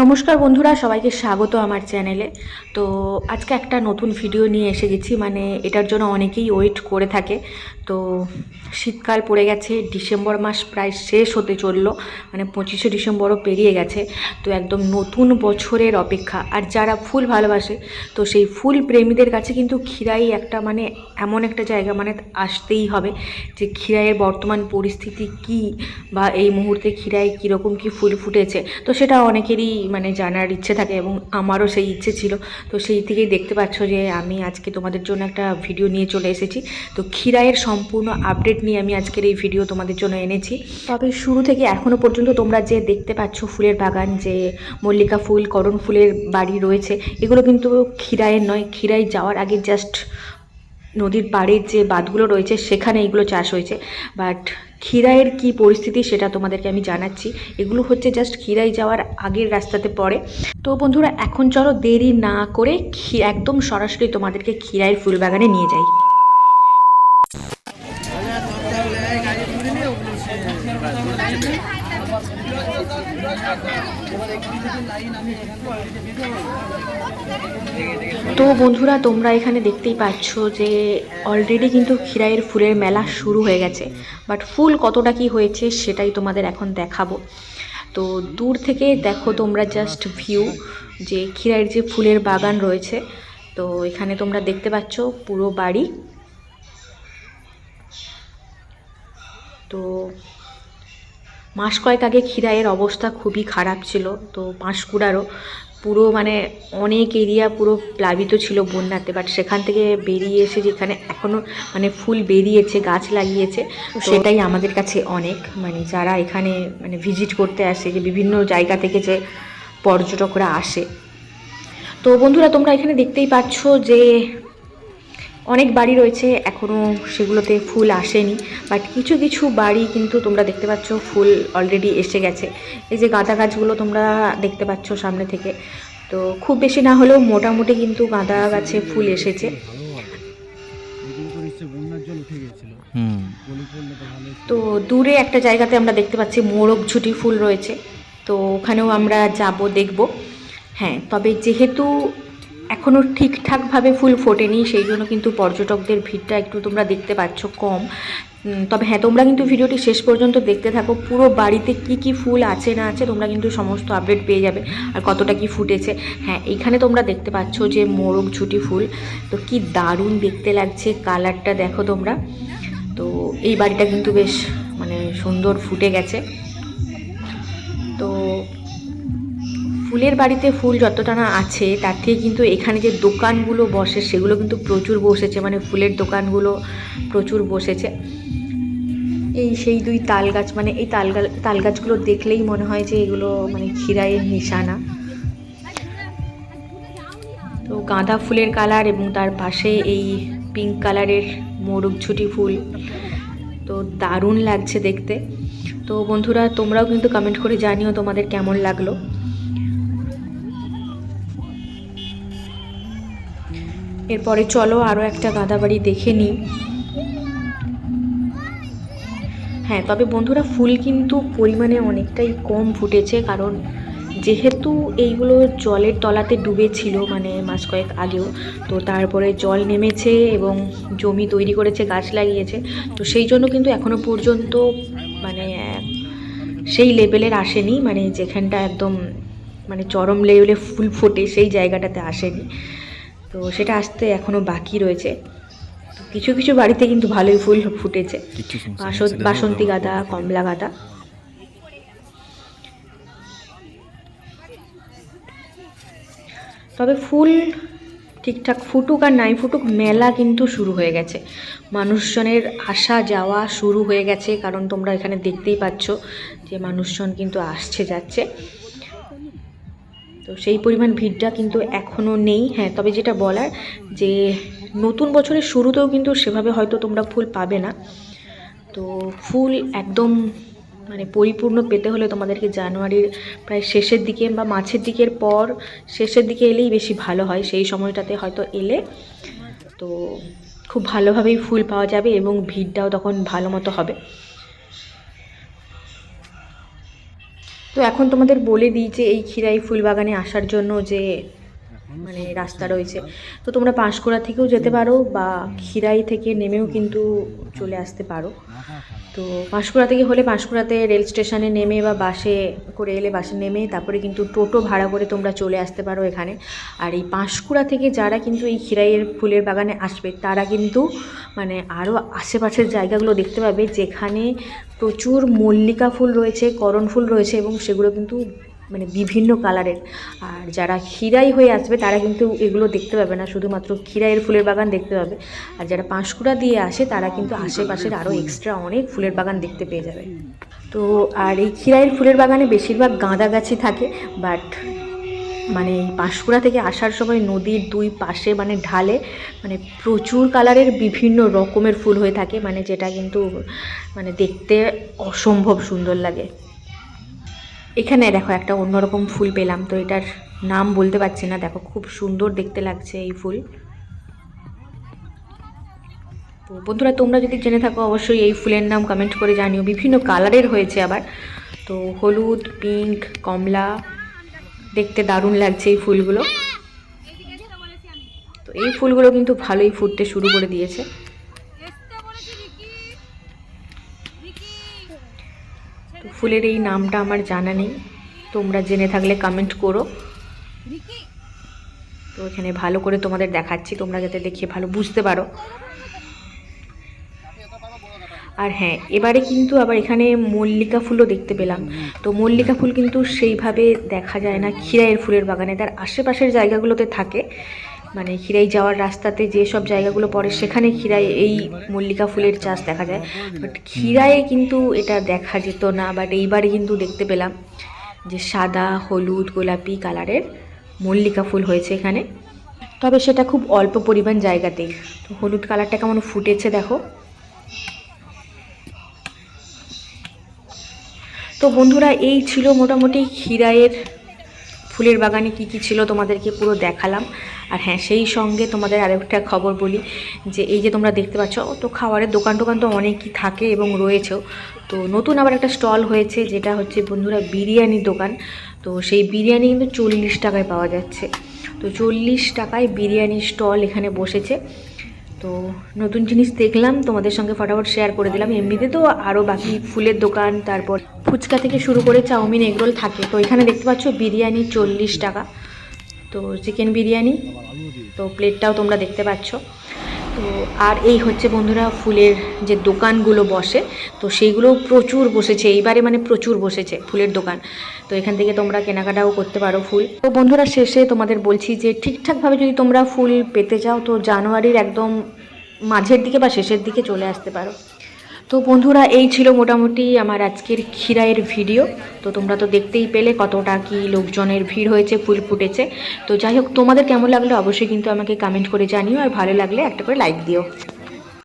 নমস্কার বন্ধুরা, সবাইকে স্বাগত আমার চ্যানেলে। তো আজকে একটা নতুন ভিডিও নিয়ে এসে গেছি মানে এটার জন্য অনেকেই ওয়েট করে থাকে। তো শীতকাল পড়ে গেছে, ডিসেম্বর মাস প্রায় শেষ হতে চলল মানে পঁচিশে ডিসেম্বরও পেরিয়ে গেছে। তো একদম নতুন বছরের অপেক্ষা। আর যারা ফুল ভালোবাসে, তো সেই ফুল প্রেমীদের কাছে কিন্তু ক্ষীরাই একটা মানে এমন একটা জায়গা মানে আসতেই হবে যে ক্ষীরাইয়ের বর্তমান পরিস্থিতি কি বা এই মুহূর্তে ক্ষীরায় কীরকম কী ফুল ফুটেছে। তো সেটা অনেকেরই মানে জানার ইচ্ছে থাকে এবং আমারও সেই ইচ্ছে ছিল। তো সেই থেকেই দেখতে পাচ্ছ যে আমি আজকে তোমাদের জন্য একটা ভিডিও নিয়ে চলে এসেছি। তো ক্ষীরায়ের সম্পূর্ণ আপডেট নিয়ে আমি আজকের এই ভিডিও তোমাদের জন্য এনেছি। তবে শুরু থেকে এখনও পর্যন্ত তোমরা যে দেখতে পাচ্ছ ফুলের বাগান, যে মল্লিকা ফুল, করণ ফুলের বাড়ি রয়েছে, এগুলো কিন্তু ক্ষীরায়ের নয়। ক্ষীরায় যাওয়ার আগে জাস্ট নদীর পাড়ের যে বাঁধগুলো রয়েছে, সেখানে এগুলো চাষ হয়েছে। বাট ক্ষীরাইয়ের কি পরিস্থিতি সেটা তোমাদেরকে আমি জানাচ্ছি। এগুলো হচ্ছে জাস্ট ক্ষীরাই যাওয়ার আগের রাস্তাতে পড়ে। তো বন্ধুরা, এখন চলো দেরি না করে একদম সরাসরি তোমাদেরকে ক্ষীরাইয়ের ফুল বাগানে নিয়ে যাই। তো বন্ধুরা, তোমরা এখানে দেখতেই পাচ্ছ যে অলরেডি কিন্তু ক্ষীরাইয়ের ফুলের মেলা শুরু হয়ে গেছে। বাট ফুল কতটা কি হয়েছে সেটাই তোমাদের এখন দেখাবো। তো দূর থেকে দেখো তোমরা জাস্ট ভিউ যে ক্ষীরাইয়ের যে ফুলের বাগান রয়েছে। তো এখানে তোমরা দেখতে পাচ্ছ পুরো বাড়ি। তো মাস কয়েক আগে ক্ষীরাইয়ের অবস্থা খুবই খারাপ ছিল তো পাঁশকুড়ারও পুরো মানে অনেক এরিয়া পুরো প্লাবিত ছিল বন্যাতে বাট সেখান থেকে বেরিয়ে এসে যেখানে এখনও মানে ফুল বেরিয়েছে গাছ লাগিয়েছে সেটাই আমাদের কাছে অনেক মানে যারা এখানে মানে ভিজিট করতে আসে যে বিভিন্ন জায়গা থেকে যে পর্যটকরা আসে। তো বন্ধুরা তোমরা এখানে দেখতেই পাচ্ছ যে অনেক বাড়ি রয়েছে এখনও সেগুলোতে ফুল আসেনি বাট কিছু কিছু বাড়ি কিন্তু তোমরা দেখতে পাচ্ছ ফুল অলরেডি এসে গেছে। এই যে গাঁদা গাছগুলো তোমরা দেখতে পাচ্ছ সামনে থেকে তো খুব বেশি না হলেও মোটামুটি কিন্তু গাঁদা গাছে ফুল এসেছে। তো দূরে একটা জায়গাতে আমরা দেখতে পাচ্ছি মোরগ ঝুটি ফুল রয়েছে তো ওখানেও আমরা যাব দেখব। হ্যাঁ তবে যেহেতু এখনও ঠিকঠাকভাবে ফুল ফোটেনি, সেই জন্য কিন্তু পর্যটকদের ভিড়টা একটু তোমরা দেখতে পাচ্ছ কম। তবে হ্যাঁ তোমরা কিন্তু ভিডিওটি শেষ পর্যন্ত দেখতে থাকো, পুরো বাড়িতে কি কি ফুল আছে না আছে তোমরা কিন্তু সমস্ত আপডেট পেয়ে যাবে, আর কতটা কি ফুটেছে। হ্যাঁ এখানে তোমরা দেখতে পাচ্ছ যে মোরগ ঝুটি ফুল, তো কি দারুণ দেখতে লাগছে, কালারটা দেখো তোমরা। তো এই বাড়িটা কিন্তু বেশ মানে সুন্দর ফুটে গেছে। তো ফুলের বাড়িতে ফুল যতটা না আছে, তার থেকে কিন্তু এখানে যে দোকানগুলো বসে, সেগুলো কিন্তু প্রচুর বসেছে। মানে ফুলের দোকানগুলো প্রচুর বসেছে। এই সেই দুই তাল গাছ মানে এই তাল তাল গাছগুলো দেখলেই মনে হয় যে এগুলো মানে ক্ষীরাইয়ের নিশানা। তো গাঁদা ফুলের কালার এবং তার পাশে এই পিঙ্ক কালারের মোরগ ছুটি ফুল। তো দারুণ লাগছে দেখতে। তো বন্ধুরা, তোমরাও কিন্তু কমেন্ট করে জানিও তোমাদের কেমন লাগল। এরপরে চলো আরও একটা গাঁদা বাড়ি দেখে নিই হ্যাঁ তবে বন্ধুরা ফুল কিন্তু পরিমাণে অনেকটাই কম ফুটেছে, কারণ যেহেতু এইগুলো জলের তলাতে ডুবেছিল মানে মাস কয়েক আগেও, তো তারপরে জল নেমেছে এবং জমি তৈরি করেছে, গাছ লাগিয়েছে, তো সেই জন্য কিন্তু এখনও পর্যন্ত মানে সেই লেভেলের আসেনি মানে যেখানটা একদম মানে চরম লেভেলে ফুল ফোটে সেই জায়গাটাতে আসেনি। তো সেটা আসতে এখনও বাকি রয়েছে। কিছু কিছু বাড়িতে কিন্তু ভালোই ফুল ফুটেছে। বাসন্তী গাঁদা কমলা গাঁদা। তবে ফুল ঠিকঠাক ফুটুক আর নাই ফুটুক মেলা কিন্তু শুরু হয়ে গেছে। মানুষজনের আসা যাওয়া শুরু হয়ে গেছে কারণ তোমরা এখানে দেখতেই পাচ্ছ যে মানুষজন কিন্তু আসছে যাচ্ছে। তো সেই পরিমাণ ভিড়টা কিন্তু এখনও নেই। হ্যাঁ তবে যেটা বলার যে নতুন বছরের শুরুতেও কিন্তু সেভাবে হয়তো তোমরা ফুল পাবে না। তো ফুল একদম মানে পরিপূর্ণ পেতে হলে তোমাদেরকে জানুয়ারির প্রায় শেষের দিকে বা মাঝের দিকের পর শেষের দিকে এলেই বেশি ভালো হয়, সেই সময়টাতে হয়তো এলে। তো খুব ভালোভাবেই ফুল পাওয়া যাবে এবং ভিড়টাও তখন ভালো মতো হবে। তো এখন তোমাদের বলে দিই যে এই খিরাই ফুল বাগানে আসার জন্য যে মানে রাস্তা রয়েছে। তো তোমরা পাঁশকুড়া থেকেও যেতে পারো বা খিরাই থেকে নেমেও কিন্তু চলে আসতে পারো। তো পাঁশকুড়া থেকে হলে পাঁশকুড়াতে রেল স্টেশনে নেমে বা বাসে করে এলে বাসে নেমে তারপরে কিন্তু টোটো ভাড়া করে তোমরা চলে আসতে পারো এখানে। আর এই পাঁশকুড়া থেকে যারা কিন্তু এই খিরাইয়ের ফুলের বাগানে আসবে তারা কিন্তু মানে আরও আশেপাশের জায়গাগুলো দেখতে পাবে যেখানে প্রচুর মল্লিকা ফুল রয়েছে করণ ফুল রয়েছে এবং সেগুলো কিন্তু মানে বিভিন্ন কালারের। আর যারা খিরাই হয়ে আসবে, তারা কিন্তু এগুলো দেখতে পাবে না। শুধুমাত্র খিরাইয়ের ফুলের বাগান দেখতে পাবে। আর যারা পাঁশকুড়া দিয়ে আসে, তারা কিন্তু আশেপাশের আরও এক্সট্রা অনেক ফুলের বাগান দেখতে পেয়ে যাবে। তো, আর এই খিরাইয়ের ফুলের বাগানে বেশিরভাগ গাঁদা গাছই থাকে। বাট মানে পাঁশকুড়া থেকে আসার সময় নদীর দুই পাশে মানে ঢালে মানে প্রচুর কালারের বিভিন্ন রকমের ফুল হয়ে থাকে। মানে যেটা কিন্তু মানে দেখতে অসম্ভব সুন্দর লাগে। এখানে দেখো একটা অন্যরকম ফুল পেলাম, তো এটার নাম বলতে পারছি না। দেখো, খুব সুন্দর দেখতে লাগছে এই ফুল। তো বন্ধুরা, তোমরা যদি জেনে থাকো, অবশ্যই এই ফুলের নাম কমেন্ট করে জানিও। বিভিন্ন কালারের হয়েছে আবার। তো হলুদ পিঙ্ক কমলা, দেখতে দারুণ লাগছে এই ফুলগুলো। তো এই ফুলগুলো কিন্তু ভালোই ফুটতে শুরু করে দিয়েছে। ফুলের এই নামটা আমার জানা নেই। তোমরা জেনে থাকলে কমেন্ট করো। তো এখানে ভালো করে তোমাদের দেখাচ্ছি, তোমরা যাতে দেখে ভালো বুঝতে পারো। আর হ্যাঁ এবারে কিন্তু আবার এখানে মল্লিকা ফুলও দেখতে পেলাম। তো মল্লিকা ফুল কিন্তু সেইভাবে দেখা যায় না খিরাইয়ের ফুলের বাগানে। তার আশেপাশের জায়গাগুলোতে থাকে। মানে খিরাই যাওয়ার রাস্তাতে যেসব জায়গাগুলো পড়ে, সেখানে খিরাই এই মল্লিকা ফুলের চাষ দেখা যায়। বাট খিরায়ে কিন্তু এটা দেখা যেত না বাট এইবারে কিন্তু দেখতে পেলাম যে সাদা, হলুদ, গোলাপি কালারের মল্লিকা ফুল হয়েছে এখানে। তবে সেটা খুব অল্প পরিমাণ জায়গাতেই। তো হলুদ কালারটা কেমন ফুটেছে দেখো। তো বন্ধুরা, এই ছিল মোটামুটি খিরায়ের ফুলের বাগানে কি কি ছিল তোমাদেরকে পুরো দেখালাম। আর হ্যাঁ সেই সঙ্গে তোমাদের আরেকটা খবর বলি, যে এই যে তোমরা দেখতে পাচ্ছ তো খাবারের দোকান টোকান তো অনেকই থাকে এবং রয়েছেও। তো নতুন আবার একটা স্টল হয়েছে, যেটা হচ্ছে বন্ধুরা বিরিয়ানির দোকান। তো সেই বিরিয়ানি কিন্তু চল্লিশ টাকায় পাওয়া যাচ্ছে। তো চল্লিশ টাকায় বিরিয়ানি স্টল এখানে বসেছে। তো নতুন জিনিস দেখলাম, তোমাদের সঙ্গে ফটাফট শেয়ার করে দিলাম। এমনিতে তো আরও বাকি ফুলের দোকান, তারপর ফুচকা থেকে শুরু করে চাউমিন এগরোল থাকে। তো এখানে দেখতে পাচ্ছ বিরিয়ানি চল্লিশ টাকা। তো চিকেন বিরিয়ানি, তো প্লেটটাও তোমরা দেখতে পাচ্ছ। তো আর এই হচ্ছে বন্ধুরা ফুলের যে দোকানগুলো বসে, তো সেইগুলো প্রচুর বসেছে। এইবারে মানে প্রচুর বসেছে ফুলের দোকান। তো এখান থেকে তোমরা কেনাকাটাও করতে পারো ফুল। তো বন্ধুরা শেষে তোমাদের বলছি যে ঠিকঠাকভাবে যদি তোমরা ফুল পেতে চাও, তো জানুয়ারির একদম মাঝের দিকে বা শেষের দিকে চলে আসতে পারো। তো বন্ধুরা, এই ছিল মোটামুটি আমার আজকের ক্ষীরায়ের ভিডিও। তো তোমরা তো দেখতেই পেলে কতটা কি লোকজনের ভিড় হয়েছে, ফুল ফুটেছে। তো যাই হোক, তোমাদের কেমন লাগল অবশ্যই কিন্তু আমাকে কমেন্ট করে জানিও, আর ভালো লাগলে একটা করে লাইক দিও।